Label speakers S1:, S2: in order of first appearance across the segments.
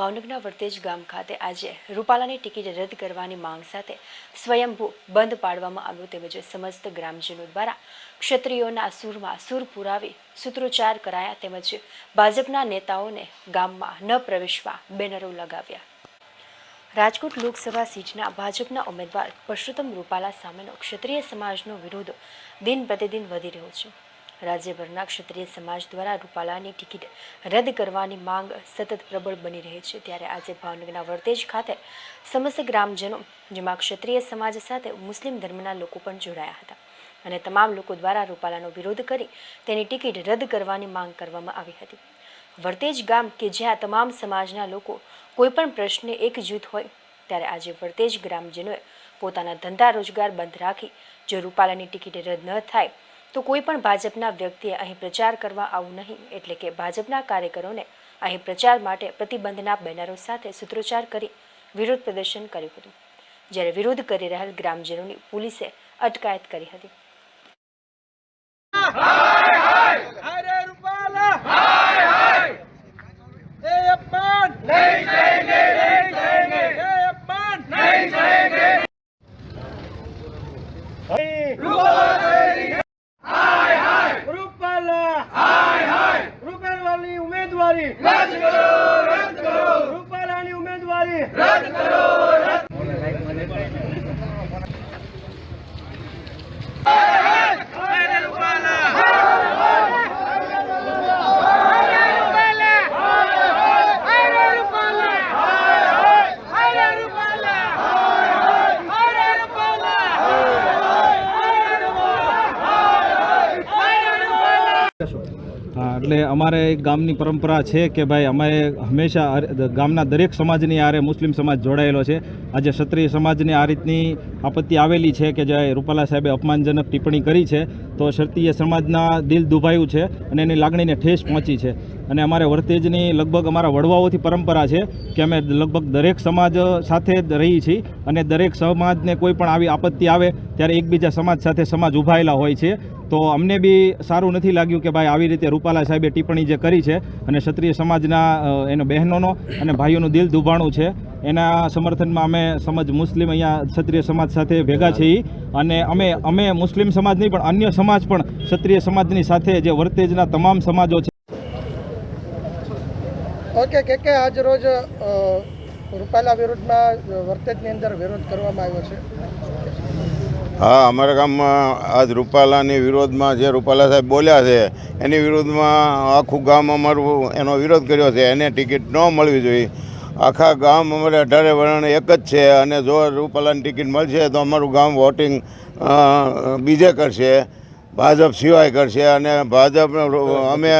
S1: ભાવનગરના વર્તેજ ગામ ખાતે આજે રૂપાલાની ટિકિટ રદ કરવાની માંગ સાથે સ્વયંભૂ બંધ પાડવામાં આવ્યો તેમજ સમસ્ત ગ્રામજનો દ્વારા ક્ષત્રિયોના સૂરમાં સૂર પુરાવી સૂત્રોચ્ચાર કરાયા તેમજ ભાજપના નેતાઓને ગામમાં ન પ્રવેશવા બેનરો લગાવ્યા. રાજકોટ લોકસભા સીટના ભાજપના ઉમેદવાર પરસોત્તમ રૂપાલા સામેનો ક્ષત્રિય સમાજનો વિરોધ દિન પ્રતિદિન વધી રહ્યો છે. રાજ્યભરના ક્ષત્રિય સમાજ દ્વારા રૂપાલાની ટિકિટ રદ કરવાની માંગ સતત પ્રબળ બની રહી છે. ત્યારે આજે ભાવનગરના વર્તેજ ખાતે સમસ્ત ગ્રામજનો, જેમાં ક્ષત્રિય સમાજ સાથે મુસ્લિમ ધર્મના લોકો પણ જોડાયા હતા અને તમામ લોકો દ્વારા રૂપાલાનો વિરોધ કરી તેની ટિકિટ રદ કરવાની માંગ કરવામાં આવી હતી. વર્તેજ ગામ કે જ્યાં તમામ સમાજના લોકો કોઈપણ પ્રશ્ને એકજૂથ હોય, ત્યારે આજે વર્તેજ ગ્રામજનોએ પોતાના ધંધા રોજગાર બંધ રાખી, જો રૂપાલાની ટિકિટ રદ ન થાય તો કોઈ પણ ભાજપના વ્યક્તિએ અહીં પ્રચાર કરવા આવવું નહીં, એટલે કે ભાજપના કાર્યકરોને અહીં પ્રચાર માટે પ્રતિબંધના બેનરો સાથે સૂત્રોચ્ચાર કરી વિરોધ પ્રદર્શન કર્યું હતું. જ્યારે વિરોધ કરી રહેલ ગ્રામજનોની પોલીસે અટકાયત કરી હતી
S2: અરે રૂપાલા હાય હાય એ અપમાન નહીં સહેંગે નહીં સહેંગે એ અપમાન નહીં સહેંગે હાય હાય રૂપાલા હાય હાય રૂપાલાની ઉમેદવારી. રદ કરો રદ કરો. રૂપાલાની ઉમેદવારી. રદ કરો
S3: એટલે અમારે ગામની પરંપરા છે કે ભાઈ અમારે હંમેશા ગામના દરેક સમાજની આરે મુસ્લિમ સમાજ જોડાયેલો છે. આજે ક્ષત્રિય સમાજની આ રીતની આપત્તિ આવેલી છે કે જે રૂપાલા સાહેબે અપમાનજનક ટિપ્પણી કરી છે. તો ક્ષત્રિય સમાજના દિલ દુભાયું છે અને એની લાગણીને ઠેસ પહોંચી છે. અને અમારે વર્તેજની લગભગ અમારા વડવાઓથી પરંપરા છે કે અમે લગભગ દરેક સમાજ સાથે જ રહીએ છીએ અને દરેક સમાજને કોઈ પણ આવી આપત્તિ આવે ત્યારે એકબીજા સમાજ સાથે સમાજ ઉભાયેલા હોય છે. તો અમને બી સારું નથી લાગ્યું કે ભાઈ આવી રીતે રૂપાલા સાહેબે ટિપ્પણી જે કરી છે અને ક્ષત્રિય સમાજના એનો બહેનોનો અને ભાઈઓનું દિલ દુભાણું છે. એના સમર્થનમાં અમે સમજ મુસ્લિમ અહીંયા ક્ષત્રિય સમાજ સાથે ભેગા છીએ. અને અમે અમે મુસ્લિમ સમાજ નહીં પણ અન્ય સમાજ પણ ક્ષત્રિય સમાજની સાથે જે વર્તેજના તમામ સમાજો છે.
S4: ઓકે કે કે આજ રોજ રૂપાલા વિરુદ્ધમાં વર્તેજની અંદર વિરોધ કરવામાં આવ્યો છે?
S5: હા અમારા ગામમાં આજ રૂપાલાની વિરોધમાં જે રૂપાલા સાહેબ બોલ્યા છે એની વિરોધમાં આખું ગામ અમારું એનો વિરોધ કર્યો છે. એને ટિકિટ ન મળવી જોઈએ. આખા ગામ અમારે અઢારે વર્ણ એક જ છે અને જો રૂપાલાની ટિકિટ મળશે તો અમારું ગામ વોટિંગ બીજે કરશે ભાજપ સિવાય કરશે અને ભાજપ અમે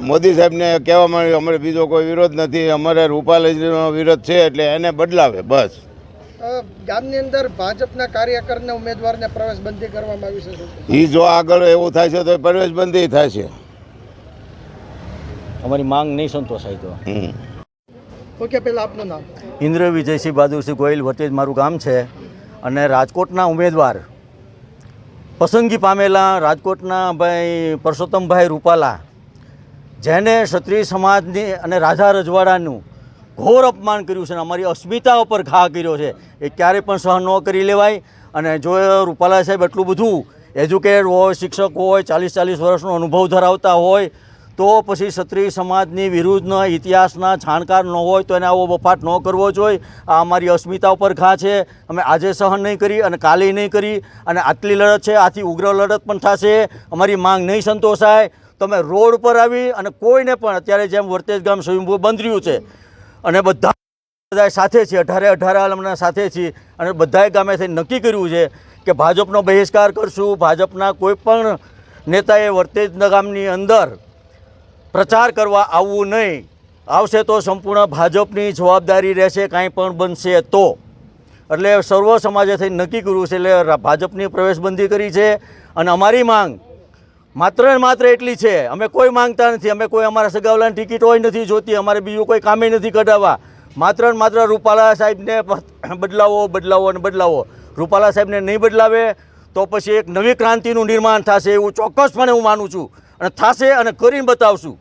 S5: મોદી સાહેબને કહેવામાં આવ્યું અમારે બીજો કોઈ વિરોધ નથી અમારે રૂપાલાજીનો વિરોધ છે એટલે એને બદલાવે બસ.
S4: ગામની અંદર ભાજપના કાર્યકરને ઉમેદવારને પ્રવેશ બંધી કરવામાં આવી છે
S5: એ જો આગળ એવું થાય છે તો પ્રવેશબંધી થાય છે.
S6: અમારી માંગ નહીં સંતોષાય તો.
S4: ઓકે, પહેલાં આપનું નામ?
S6: ઇન્દ્ર વિજયસિંહ બહાદુરસિંહ ગોયલ વતેજ મારું ગામ છે અને રાજકોટના ઉમેદવાર પસંદગી પામેલા રાજકોટના ભાઈ પરસોત્તમભાઈ રૂપાલા, જેને ક્ષત્રિય સમાજની અને રાજા રજવાડાનું ઘોર અપમાન કર્યું છે અને અમારી અસ્મિતા ઉપર ઘા કર્યો છે. એ ક્યારેય પણ સહન ન કરી લેવાય. અને જો રૂપાલા સાહેબ એટલું બધું એજ્યુકેટેડ હોય, શિક્ષક હોય, ચાલીસ ચાલીસ વર્ષનો અનુભવ ધરાવતા હોય તો પછી ક્ષત્રિય સમાજની વિરુદ્ધના ઇતિહાસના જાણકાર ન હોય તો એને આવો બફાટ ન કરવો જોઈએ. આ અમારી અસ્મિતા ઉપર ઘા છે. અમે આજે સહન નહીં કરી અને કાલે નહીં કરી અને આટલી લડત છે, આથી ઉગ્ર લડત પણ થશે. અમારી માંગ નહીં સંતોષાય. તો અમે રોડ પર આવી અને કોઈને પણ અત્યારે જેમ વર્તેજ ગામ સ્વયંભૂ બંધ રહ્યું છે અને બધા બધા સાથે છીએ, અઢારે અઢારે આલમના સાથે છીએ અને બધાએ ગામે થઈને નક્કી કર્યું છે કે ભાજપનો બહિષ્કાર કરશું. ભાજપના કોઈ પણ નેતાએ વર્તેજ ગામની અંદર પ્રચાર કરવા આવવું નહીં. આવશે તો સંપૂર્ણ ભાજપની જવાબદારી રહેશે, કાંઈ પણ બનશે તો. એટલે સર્વ સમાજે થઈ નક્કી કર્યું છે, એટલે ભાજપની પ્રવેશબંધી કરી છે. અને અમારી માંગ માત્ર ને માત્ર એટલી છે, અમે કોઈ માંગતા નથી, અમે કોઈ અમારા સગાવલાની ટિકિટ હોય નથી જોતી, અમારે બીજું કોઈ કામે નથી કઢાવવા. માત્ર ને માત્ર રૂપાલા સાહેબને બદલાવો બદલાવો અને બદલાવો. રૂપાલા સાહેબને નહીં બદલાવે તો પછી એક નવી ક્રાંતિનું નિર્માણ થશે એવું ચોક્કસપણે હું માનું છું. અને થશે અને કરીને બતાવશું.